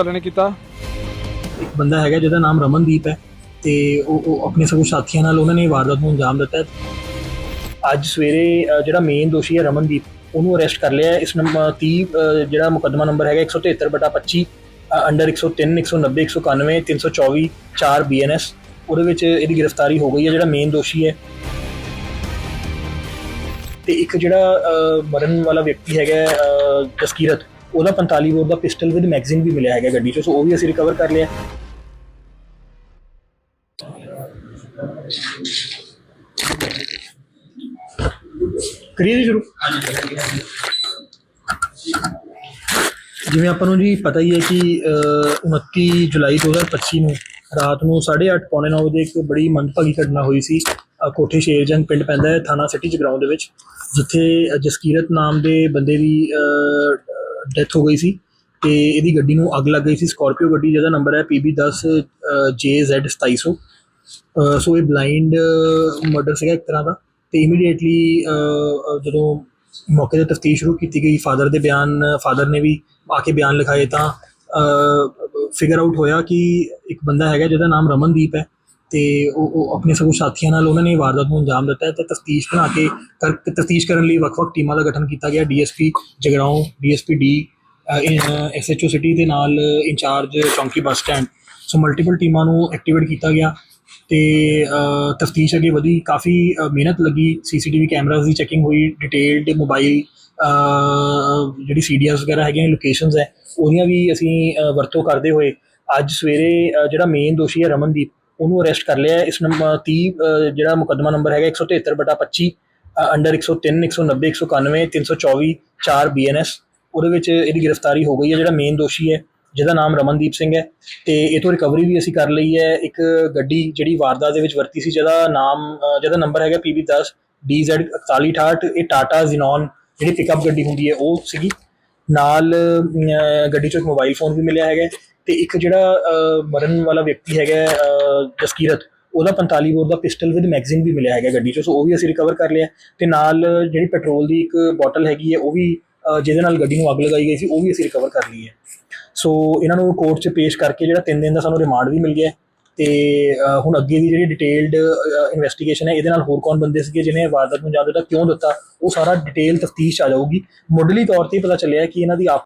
ਵਾਲਿਆਂ ਨੇ ਕੀਤਾ? ਇੱਕ ਬੰਦਾ ਹੈਗਾ ਜਿਹਦਾ ਨਾਮ ਰਮਨਦੀਪ ਹੈ ਤੇ ਉਹ ਉਹ ਆਪਣੇ ਸਭ ਸਾਥੀਆਂ ਨਾਲ ਉਹਨਾਂ ਨੇ ਵਾਰਦਾਤ ਨੂੰ ਅੰਜਾਮ ਦਿੱਤਾ ਅੱਜ ਸਵੇਰੇ ਅ, ਜਿਹੜਾ ਮੇਨ ਦੋਸ਼ੀ ਹੈ ਰਮਨਦੀਪ ਉਹਨੂੰ ਅਰੈਸਟ ਕਰ ਲਿਆ ਹੈ। ਇਸ ਨੰਬਰ 30 ਅ, ਜਿਹੜਾ ਮੁਕੱਦਮਾ ਨੰਬਰ ਹੈਗਾ 173/25 ਅੰਡਰ 103 190 191 324 4 ਬੀਐਨਐਸ ਉਹਦੇ ਵਿੱਚ ਇਹਦੀ ਗ੍ਰਿਫਤਾਰੀ ਹੋ ਗਈ ਹੈ ਜਿਹੜਾ ਮੇਨ ਦੋਸ਼ੀ ਹੈ। ਤੇ ਇੱਕ ਜਿਹੜਾ ਅ, ਮਰਨ ਵਾਲਾ ਵਿਅਕਤੀ ਹੈਗਾ ਅ, ਜਸਕੀਰਤ ਉਹਦਾ 45 ਬੋਰ ਦਾ ਪਿਸਟਲ ਵਿਦ ਮੈਗਜ਼ੀਨ ਵੀ ਮਿਲਿਆ ਹੈਗਾ ਗੱਡੀ 'ਚ ਸੋ ਉਹ ਵੀ ਅਸੀਂ ਰਿਕਵਰ ਕਰ ਲਿਆ। ਕਰੀਏ ਜੀ ਸ਼ੁਰੂ। ਜਿਵੇਂ ਆਪਾਂ ਨੂੰ ਜੀ ਪਤਾ ਹੀ ਹੈ ਕਿ ਅਹ, 29 ਜੁਲਾਈ 2025 ਨੂੰ ਰਾਤ ਨੂੰ 8:30 ਪੌਣੇ 9 ਵਜੇ ਇੱਕ ਬੜੀ ਮੰਦਭਾਗੀ ਘਟਨਾ ਹੋਈ ਸੀ। ਕੋਠੇ ਸ਼ੇਰਜੰਗ ਪਿੰਡ ਪੈਂਦਾ ਹੈ ਥਾਣਾ ਸਿਟੀ ਜਗਰਾਉਂ ਦੇ ਵਿੱਚ ਜਿੱਥੇ ਜਸਕੀਰਤ ਨਾਮ ਦੇ ਬੰਦੇ ਦੀ ਡੈਥ ਹੋ ਗਈ ਸੀ ਤੇ ਇਹਦੀ ਗੱਡੀ ਨੂੰ ਅੱਗ ਲੱਗ ਗਈ ਸੀ। ਸਕਾਰਪੀਓ ਗੱਡੀ ਜਿਹਦਾ ਨੰਬਰ ਹੈ PB10 JZ2700 ਅਹ, ਸੋ। ਇਹ ਬਲਾਈਂਡ ਮਰਡਰ ਸੀਗਾ ਇੱਕ ਤਰ੍ਹਾਂ ਦਾ। ਤੇ ਇਮੀਡੀਏਟਲੀ ਜਦੋਂ ਮੌਕੇ ਤੇ ਤਫਤੀਸ਼ ਸ਼ੁਰੂ ਕੀਤੀ ਗਈ ਫਾਦਰ ਦੇ ਬਿਆਨ ਫਾਦਰ ਨੇ ਵੀ ਆ ਕੇ ਬਿਆਨ ਲਿਖਾਏ ਤਾਂ ਫਿਗਰ ਆਊਟ ਹੋਇਆ ਕਿ ਇੱਕ ਬੰਦਾ ਹੈਗਾ ਜਿਹਦਾ ਨਾਮ ਰਮਨਦੀਪ ਹੈ। ਤੇ ਉਹ ਉਹ ਆਪਣੇ ਸਗੋਂ ਸਾਥੀਆਂ ਨਾਲ ਉਹਨਾਂ ਨੇ ਵਾਰਦਾਤ ਨੂੰ ਅੰਜਾਮ ਦਿੱਤਾ ਹੈ ਤੇ ਤਫਤੀਸ਼ ਬਣਾ ਕੇ ਤਫਤੀਸ਼ ਕਰਨ ਲਈ ਵੱਖ-ਵੱਖ ਟੀਮਾਂ ਦਾ ਗਠਨ ਕੀਤਾ ਗਿਆ। DSP Jagraon DSP D SHO city ਦੇ ਨਾਲ ਇੰਚਾਰਜ ਚੌਂਕੀ ਬੱਸ ਸਟੈਂਡ। ਸੋ ਮਲਟੀਪਲ ਟੀਮਾਂ ਨੂੰ ਐਕਟੀਵੇਟ ਕੀਤਾ ਗਿਆ ਤੇ ਤਫਤੀਸ਼ ਅੱਗੇ ਵਧੀ। ਕਾਫੀ ਮਿਹਨਤ ਲੱਗੀ। ਸੀਸੀਟੀਵੀ ਕੈਮਰਾਜ਼ ਦੀ ਚੈਕਿੰਗ ਹੋਈ, ਡਿਟੇਲਡ ਮੋਬਾਈਲ ਜਿਹੜੀ ਸੀਡੀਐਸ ਵਗੈਰਾ ਹੈਗੀਆਂ, ਲੋਕੇਸ਼ਨਸ ਹੈ, ਉਹਦੀਆਂ ਵੀ ਅਸੀਂ ਵਰਤੋਂ ਕਰਦੇ ਹੋਏ ਅੱਜ ਸਵੇਰੇ ਜਿਹੜਾ ਮੇਨ ਦੋਸ਼ੀ ਹੈ ਰਮਨਦੀਪ ਉਹਨੂੰ ਅਰੈਸਟ ਕਰ ਲਿਆ ਇਸ ਨੰਬਰ 30 ਜਿਹੜਾ ਮੁਕੱਦਮਾ ਨੰਬਰ ਹੈਗਾ 173/25 ਅੰਡਰ 103 190 191 324 4 ਬੀਐਨਐਸ ਉਹਦੇ ਵਿੱਚ ਇਹਦੀ ਗ੍ਰਿਫਤਾਰੀ ਹੋ ਗਈ ਹੈ। ਜਿਹੜਾ ਮੇਨ ਦੋਸ਼ੀ ਹੈ, ਜਿਹਦਾ ਨਾਮ ਰਮਨਦੀਪ ਸਿੰਘ ਹੈ ਤੇ ਇਹ ਤੋਂ ਰਿਕਵਰੀ ਵੀ ਅਸੀਂ ਕਰ ਲਈ ਹੈ। ਇੱਕ ਗੱਡੀ ਜਿਹੜੀ ਵਾਰਦਾਤ ਦੇ ਵਿੱਚ ਵਰਤੀ ਸੀ, ਜਿਹਦਾ ਨਾਮ ਜਿਹਦਾ ਨੰਬਰ ਹੈਗਾ PB10 DZ4168 ਇਹ ਟਾਟਾ ਜ਼ੀਨੋਨ ਜਿਹੜੀ ਪਿਕਅਪ ਗੱਡੀ ਹੁੰਦੀ ਹੈ, ਉਹ ਸੀਗੀ। ਨਾਲ ਗੱਡੀ ਚੋਂ ਇੱਕ ਮੋਬਾਈਲ ਫੋਨ ਵੀ ਮਿਲਿਆ ਹੈਗਾ। ਤੇ ਇੱਕ ਜਿਹੜਾ ਮਰਨ ਵਾਲਾ ਵਿਅਕਤੀ ਹੈਗਾ ਜਸਕੀਰਤ, ਉਹਦਾ 45 ਬੋਰ ਦਾ ਪਿਸਟਲ ਵਿਦ ਮੈਗਜ਼ੀਨ ਵੀ ਮਿਲਿਆ ਹੈਗਾ ਗੱਡੀ 'ਚ, ਸੋ ਉਹ ਵੀ ਅਸੀਂ ਰਿਕਵਰ ਕਰ ਲਿਆ। ਤੇ ਨਾਲ ਜਿਹੜੀ ਪੈਟਰੋਲ ਦੀ ਇੱਕ ਬੋਟਲ ਹੈਗੀ ਹੈ, ਉਹ ਵੀ ਜਿਹਦੇ ਨਾਲ ਗੱਡੀ ਨੂੰ ਅੱਗ ਲਗਾਈ ਗਈ ਸੀ, ਉਹ ਵੀ ਅਸੀਂ ਰਿਕਵਰ ਕਰ ਲਈ ਹੈ। ਸੋ ਇਹਨਾਂ ਨੂੰ ਕੋਰਟ 'ਚ ਪੇਸ਼ ਕਰਕੇ ਜਿਹੜਾ 3 ਦਿਨ ਦਾ ਸਾਨੂੰ ਰਿਮਾਂਡ ਵੀ ਮਿਲ ਗਿਆ ਹੈ। ਤੇ ਹੁਣ ਅੱਗੇ ਦੀ ਜਿਹੜੀ ਡਿਟੇਲਡ ਇਨਵੈਸਟੀਗੇਸ਼ਨ ਹੈ, ਇਹਦੇ ਨਾਲ ਹੋਰ ਕੌਣ ਬੰਦੇ ਸੀਗੇ ਜਿਨ੍ਹਾਂ ਇਹ ਵਾਰਦਾਤ ਨੂੰ ਅੰਜਾਮ ਦਿੱਤਾ, ਕਿਉਂ ਦਿੱਤਾ, ਉਹ ਸਾਰਾ ਡਿਟੇਲ ਤਫਤੀਸ਼ ਆ ਜਾਊਗੀ। ਮੁੱਢਲੀ ਤੌਰ ਤੇ ਪਤਾ ਚੱਲਿਆ ਕਿ ਇਹਨਾਂ ਦੀ ਆਪ